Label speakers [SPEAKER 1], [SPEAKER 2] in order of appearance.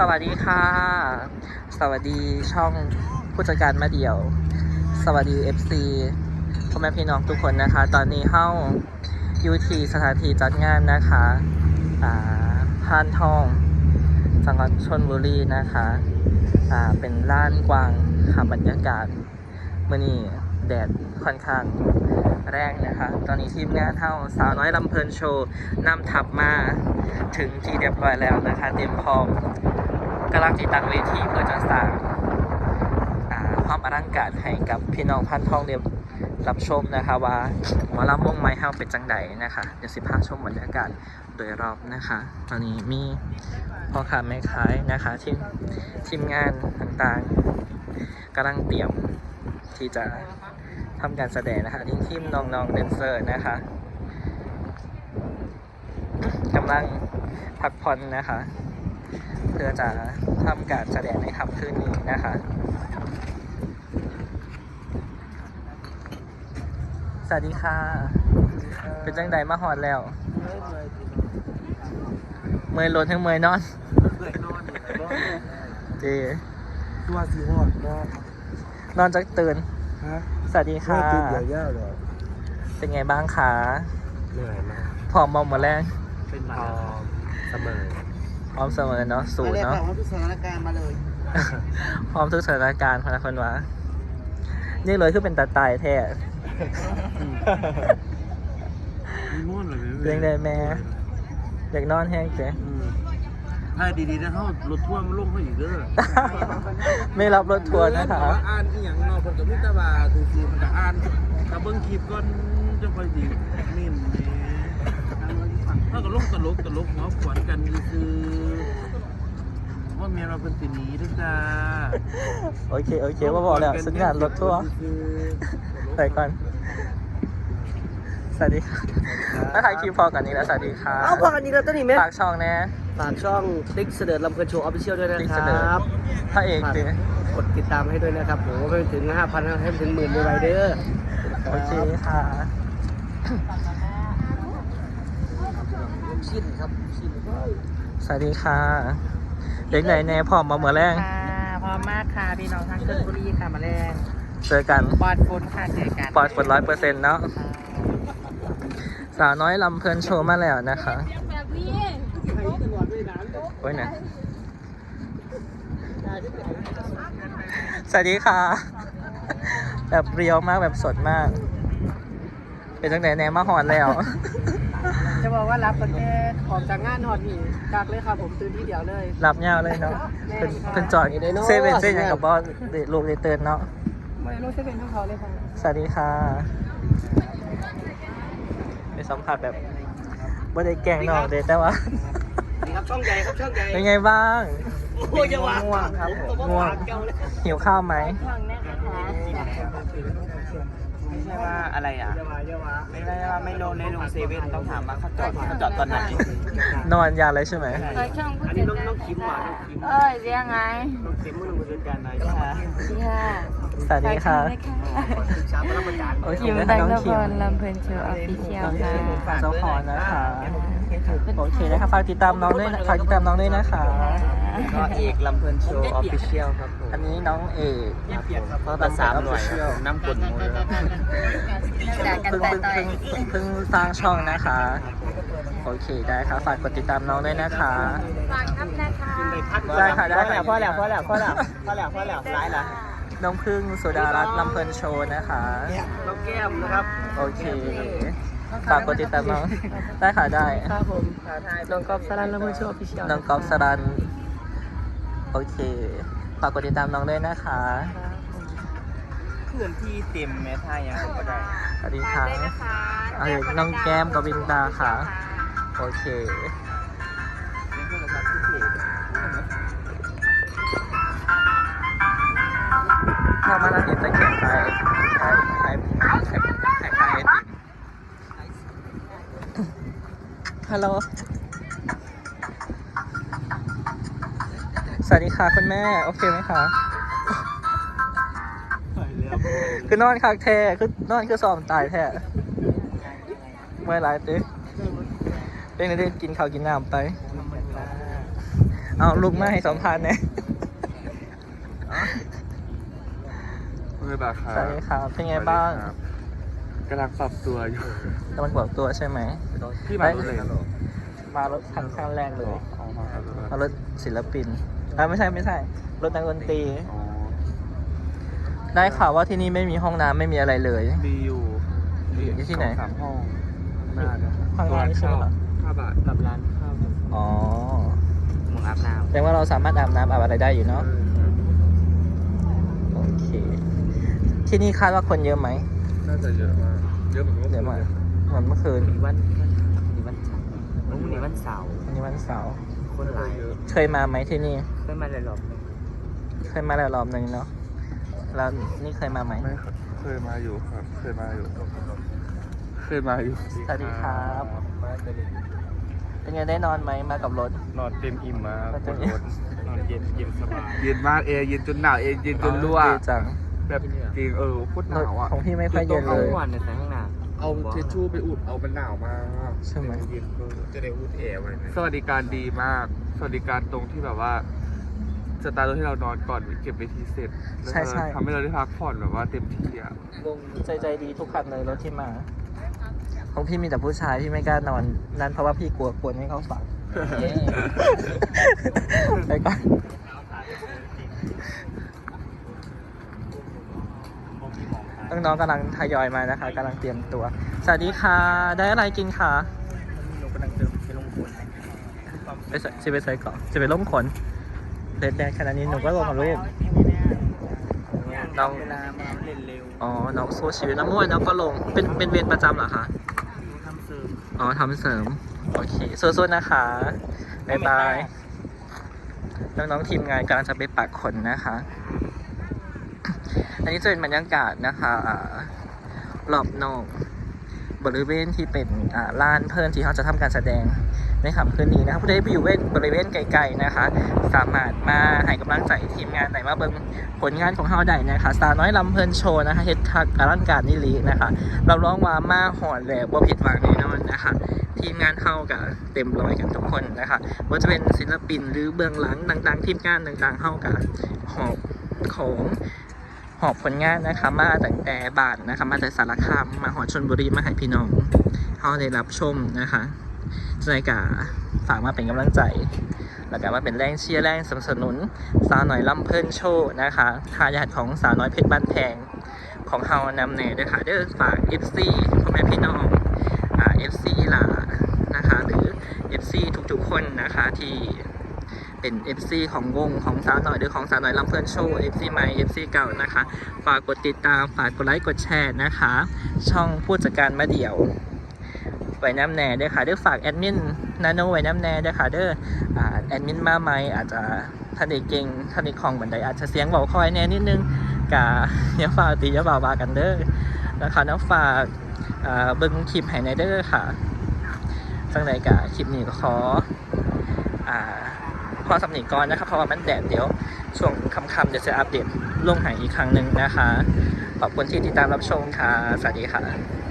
[SPEAKER 1] สวัสดีค่ะ สวัสดีช่องผู้จัดการมาเดี่ยว สวัสดี FC พ่อแม่พี่น้องทุกคนนะคะ ตอนนี้เข้ายูทีสถานที่จัดงานนะคะอ่าพานทองจังหวัดชนบุรีนะคะอ่าเป็นล้านกวางค่ะบรรยากาศเมื่อนี้แดดค่อนข้างแรงนะคะ ตอนนี้ทีมงานเท่าสาวน้อยลำเพลินโชว์นำทับมาถึงที่เรียบร้อยแล้วนะคะ เตรียมพร้อม กำลังติดตั้งเวทีเพื่อจะสร้างความอลังการให้กับพี่น้องพันทองเรียบรับชมนะคะว่าหมอลำวงไม้เฮาเป็นจังใดนะคะ เดี๋ยวสิพาชมบรรยากาศโดยรอบนะคะ ตอนนี้มีพ่อค้าแม่ขายนะคะทีมทีมงานต่างๆกำลังเตรียมที่จะทำการแสดงนะคะทีมทีมน้องๆเดนเซอร์นะคะกำลังพักผ่อนนะคะ เพื่อจะทำการแสดงในค่ำคืนนี้นะคะ สวัสดีค่ะ เป็นจังใดมาหอดแล้ว เมยล้นทั้งเมยนอนเจ
[SPEAKER 2] ตัวสีหอดเนาะ
[SPEAKER 1] นอนจากตื่น
[SPEAKER 2] ฮะ
[SPEAKER 1] สวัสดีค่ะ
[SPEAKER 2] ไม่กินเดี๋ยวยาวเลย
[SPEAKER 1] เป็นไงบ้างคะ
[SPEAKER 2] เหนื่อยมาก
[SPEAKER 1] พร้อมมองหมดแรง
[SPEAKER 2] เป็นพอเสมอ
[SPEAKER 1] พร้อมเสมอเนาะสูตร
[SPEAKER 3] มาเลย
[SPEAKER 1] เนาะ
[SPEAKER 3] ค่ะว่าทุกสถานการณ์มาเลย
[SPEAKER 1] พร้อมทุกสถานการณ์พนักคนว่านี่เลยคือเป็นตาตายแท้
[SPEAKER 2] มีม่วนเลย
[SPEAKER 1] เรื่องใดแม่อยากนอนแห้งเจ๊
[SPEAKER 2] ถ้าดีๆนะเขารถทั่วร์มันลงเขาอีกเด้อ
[SPEAKER 1] ไม่รับรถทัวร์นะคะ
[SPEAKER 2] อ่านอีหยังเนาะคนกับมิตรบาคือคือมันจะอ่านกับเบิ้งคลิปก่อนจะค่อยดีนิ่มนี่ ถ้าก็ลงตลกตลกหัวขวนกันคือว่าเมียเราเป็นสีนี้ด้วยจ้า
[SPEAKER 1] โอเคโอเคว่าบอกแล้วสัญญาณรถทัวร์ไปก่อนสวัสดีค่ะถ้าถ่ายคลิปพอกันนี้แล้วสวัสดีค่ะ
[SPEAKER 3] เอาพอกันนี้แล้วตัวนี้ไหม
[SPEAKER 1] ฝากช่องแน่
[SPEAKER 3] ฝากช่องติ๊กเสด็จลำเพลินโชว์ออฟฟิเชียลด้วยนะ
[SPEAKER 1] ติ๊ก
[SPEAKER 3] ค
[SPEAKER 1] เสด็จ
[SPEAKER 3] รับ
[SPEAKER 1] พระเอกเจ๊
[SPEAKER 3] กดติดตามให้ด้วยนะครับผมให้ถึง5,000ให้ถึงหมื่นไวๆเด้อ
[SPEAKER 1] โอเคค่ะ
[SPEAKER 3] ชิ้นครับชิ้น
[SPEAKER 1] สวัสดีค่ะ เด็กไหนแน่พร้อมมาเหมือนแรง
[SPEAKER 4] ค่ะพร้อมมากค่ะพี่น้องทางชลบุรีค่ะมาแรง
[SPEAKER 1] เจอกัน
[SPEAKER 4] ปอดฝนค่ะเจอกัน
[SPEAKER 1] ปลอดฝนร้อยเปอร์เซ็นต์เนาะสาวน้อยลำเพลินโชว์มาแล้วนะคะโอ้ยนะสวัสดีค่ะ แบบเรียวมากแบบสดมาก เป็นจังไหนแหนมาหอนแล้ว
[SPEAKER 4] จะ บอกว่ารับประเทศออกจากงานหอดหนีกักเลยค่ะผมตื่นที่เดียวเลย
[SPEAKER 1] รับยาวเลยเนาะเป็นเป็นจอดเซเว่นเซนกับบอสลูกเรเตือนเนาะ
[SPEAKER 4] ไม่รู้จะเป็นของเขาเลยค่ะ
[SPEAKER 1] สวัสดีค่ะไปสัมผัสแบบไม่ได้แกล้งน้องเลยแต่ว่า
[SPEAKER 3] นี่ครับช่องใหญ่ครับช่องใหญ่
[SPEAKER 1] เป็นไงบ้าง
[SPEAKER 3] โอ้ยจะวาง
[SPEAKER 1] ง่วงครับผม
[SPEAKER 3] ผม
[SPEAKER 1] ง่วง
[SPEAKER 3] ว่าเก่าเลย
[SPEAKER 1] หิวข้าวไหม
[SPEAKER 4] ช่องนี้นะคะ ไม่ใช่ว่าอะไรอะ
[SPEAKER 3] อย่าว่าอย่าว่า
[SPEAKER 4] ไม่ใช่ว่าไม่ลงในลงเซเว่นต้องถามว่าเขาจอดเขาจอดตอนไหน
[SPEAKER 1] นอนยาเลยใช่ไหม
[SPEAKER 4] เคยช่องผู้
[SPEAKER 3] อัน
[SPEAKER 4] จั
[SPEAKER 3] นี้
[SPEAKER 4] ด
[SPEAKER 3] น้อง
[SPEAKER 4] การ
[SPEAKER 3] น้องคิมหวานน้องคิม
[SPEAKER 4] เอ้ยเรียกไง
[SPEAKER 3] น้องคิมมือมือจัดการนาย
[SPEAKER 4] ค่ะดีค่ะ
[SPEAKER 1] สวัสดีค่ะ
[SPEAKER 3] สามรับประจาน
[SPEAKER 1] โอเค
[SPEAKER 4] คิม
[SPEAKER 1] นะ
[SPEAKER 4] ดั
[SPEAKER 1] คะ
[SPEAKER 4] ง
[SPEAKER 1] น้อง
[SPEAKER 4] ละค
[SPEAKER 1] คิม
[SPEAKER 4] รลำเพลินโชว์ออฟฟิเชียล
[SPEAKER 1] น้อง
[SPEAKER 4] ค่ะ
[SPEAKER 1] คิมเจ้าของนะคะโอเคนะคะฝากติดตามน้องด้วยนะฝากติดตามน้องด้วยนะคะ
[SPEAKER 4] ก็เอกลำเพลินโชว์ออฟฟิเชียลครับผม
[SPEAKER 1] อันนี้น้องเอก
[SPEAKER 4] ก็ตัดสามหน่วยครับน้ำกลมูลครับ
[SPEAKER 1] เพิ่งเพิ่งเพิ่งเพิ่งสร้างช่องนะคะ โอเคได้ค่ะฝากกดติดตามน้องด้วยนะคะได้ค่ะได้ค่ะ
[SPEAKER 4] พ่อแล้วพ่อแล้วพ่อแล้วพ่อแล้วพ่อแล้วร้ายละ
[SPEAKER 1] น้องพึ่งสุดารัตน์ลำเพลินโชว์นะคะ
[SPEAKER 3] น้องแก้มนะครับ
[SPEAKER 1] โอเคฝากกดติดตามน้อง ได้ค่ะได้
[SPEAKER 4] ครับผมน้องกอล์ฟสลันลำเพลินโชว์ออฟฟิเชียล
[SPEAKER 1] น้องกอล์ฟสรัน โอเคฝากกดติดตามน้องด้วยนะคะ
[SPEAKER 4] เพื่อนที่เต็มแม่ท่ายังก็ได้
[SPEAKER 1] สวัสดีค่ะ เอาเลยน้องแก้มกวินดาค่ะ โอเค ถ้ามาแล้วเห็นตะเกียบไปใช้ใช้ใช้ใช้ไอติมฮัลโหล สวัสดีค่ะคุณแม่ โอเคไหมคะคือนอนคักแท้คือนอนคือซ้อมตายแท้เมื่อไรเต้เป็นไงเด้กินข้าวกินน้ำไปเอาลุกมาให้สัมภาษณ์เนี่ย
[SPEAKER 5] เมื่อบาคา
[SPEAKER 1] สวัสดีครับเป็นไงบ้าง
[SPEAKER 5] กำลังปรับตัวอยู่
[SPEAKER 1] กำลังปรับตัวใช่ไหม
[SPEAKER 5] พี่มารถเลย
[SPEAKER 1] มารถคันข้างแรกเลย
[SPEAKER 5] อ๋อมาครับ
[SPEAKER 1] มารถศิลปินอ่าไม่ใช่ไม่ใช่ รถนักดนตรี
[SPEAKER 5] อ๋อ
[SPEAKER 1] ได้ข่าวว่าที่นี่ไม่มีห้องน้ำไม่มีอะไรเลย
[SPEAKER 5] มีอยู่
[SPEAKER 1] อยู่ที่ไหน
[SPEAKER 5] สองสามห้องข้างหน้าเนี่ย
[SPEAKER 1] ข้างหน้านี่ใช่ไหมครับ
[SPEAKER 5] ห้าบาท
[SPEAKER 3] กับร้านข้าว
[SPEAKER 1] อ๋อ
[SPEAKER 3] หมูอาบน้
[SPEAKER 1] แสดงว่าเราสามารถอาบน้ำอาบอะไรได้อยู่เนาะโอเค ที่นี่คาดว่าคนเยอะไหม
[SPEAKER 5] น่าจะเยอะมากเยอะเหมือนเมื่อ
[SPEAKER 1] เย
[SPEAKER 5] คื
[SPEAKER 1] อะ
[SPEAKER 5] น
[SPEAKER 1] มากเหมือนเมื่อคืนำ
[SPEAKER 3] มีวันมีวันจันทร์วันนี้วันเสาร์
[SPEAKER 1] วันนี้วันเสาร์
[SPEAKER 3] คนหลาย
[SPEAKER 5] เยอะ
[SPEAKER 1] เคยมาไหมที่นี่
[SPEAKER 3] เคยมาเลยหรอบ
[SPEAKER 1] เคยมาแล้วรอบหนึ่งเนาะแล้วนี่เคยมาไหม
[SPEAKER 5] ไม่ครับเคยมาอยู่ครับ เคยมาอยู่ เคยมาอยู่
[SPEAKER 1] สวัสดีครับเป็นไงได้นอนไหมมากับรถ
[SPEAKER 3] นอนเต็มอิ่มมาก
[SPEAKER 1] เต็มอิ่ม
[SPEAKER 3] นอนเย็นเย็นสบาย
[SPEAKER 5] เย็นมากเอร์เย็นจนหนาวเอร์เย็นจนรั่ว
[SPEAKER 1] ดีจัง
[SPEAKER 5] แบบจริงเออโคตรห
[SPEAKER 1] รถ
[SPEAKER 5] นาวอะ
[SPEAKER 1] ของพี่ไม่ค่อยเย็น
[SPEAKER 3] เอา
[SPEAKER 1] เลย
[SPEAKER 3] หวานในแต่ข้างหน้า
[SPEAKER 5] เอาทิชชู่ไปอุดเอามันหนาวมาก
[SPEAKER 1] ใช่ไหม
[SPEAKER 5] เย็นเออจะได้อุดแอร์ไว้นะสวัสดิการดีมาก สวัสดิการตรงที่แบบว่าสตาร์ทที่เรานอนก่อนเก็บเวทีเสร็จแล้ว
[SPEAKER 1] ใช่ใช่
[SPEAKER 5] ทำให้เราได้พักผ่อนแบบว่าเต็มที่อะ
[SPEAKER 1] ใจใจดีทุกคันเลยรถที่มาของพี่มีแต่ผู้ชายพี่ไม่กล้านอน นั่นเพราะว่าพี่กลัวกวนให้เขาฝังไปก่อน น้องๆกำลังทยอยมานะคะกำลังเตรียมตัว สวัสดีค่ะ ได้อะไรกินคะ
[SPEAKER 3] หนูกำลังเติมไปลงคน
[SPEAKER 1] ไปใส่จะไปใส่เกาะจะไปล้มขนเด็ดแดงขนาดนี้หนูก็ลงมารูปน้อง
[SPEAKER 3] เวลามาเล่นเร็ว
[SPEAKER 1] อ๋อ น้องสู้ชีวิตน้ำมวยน้องก็ลง เป็นเป็นเวรประจำเหรอคะ
[SPEAKER 3] ทำเสริม
[SPEAKER 1] อ๋อทำเสริม โอเคสู้ๆนะคะบ๊ายบาย น้องๆทีมงานกำลังจะไปปักขนนะคะ อันนี้จะเป็นบรรยากาศนะคะรอบนอกบริเวณที่เป็นลานเพื่อนที่เขาจะทำการแสดงในค่ำคืนนี้นะครับผู้ใดไปอยู่เวนบริเวณไกลๆนะคะ สามารถมาให้กำลังใจทีมงานไหนมาเบิ่งผลงานของเขาได้นะคะสาวน้อยลำเพลินโชว์นะคะเฮ็ดทักอลังการนิลีนะคะเราร้องว่ามาหอดแล้วบ่ผิดหวังแน่นอนนะคะทีมงานเข้ากับเต็มร้อยกันทุกคนนะคะว่าจะเป็นศิลปินหรือเบื้องหลังต่างๆ ทีมงานต่างๆเข้ากับหอบของ หอบผลงานนะคะมาตั้งแต่บ้านนะคะ มาแต่สารคามมาหอชนบุรีมาให้พี่น้องเขาได้รับชมนะคะจะในกาฝากมาเป็นกำลังใจ แล้วก็มาเป็นแรงเชียร์แรงสนับสนุน สาวหน่อยลำเพิ่นโชว์นะคะทายาทของสาวน้อยเพชรบ้านแพงของเฮานำเนยด้วยค่ะเด้อฝาก FC พ่อแม่พี่น้องอ่า FC หลานะคะ หรือ FC ทุกๆคนนะคะที่ เป็น FC ของวงของสาวหน่อยหรือของสาวหน่อยลำเพลินโชว์ FC ใหม่ FC เก่านะคะ ฝากกดติดตามฝากกดไลค์กดแชร์นะคะ ช่องผู้จัดการมาเดี่ยวไว้น้ำแน่ด้วยค่ะเด้อฝากแอดมินนาโนไว้น้ำแน่ด้วยค่ะเด้อแอดมินมาใหม่อาจจะท่านเด็กเก่งท่านเด็กของบันไดอาจจะเสียงเบาคอยแน่นิดนึงกะอย่าฝากตีอย่าเบาบากันเด้อนะคะน้องฝากอ่าเบิ้งคลิปให้ในเด้อค่ะจังใดกะคลิปนี้ก็ขออ่า พอสำนีก่อนนะครับเพราะว่ามันแดดเดี๋ยวช่วงค่ำๆเดี๋ยวจะอัปเดตลงหายอีกครั้งหนึ่งนะคะ ขอบคุณที่ติดตามรับชมค่ะ สวัสดีค่ะ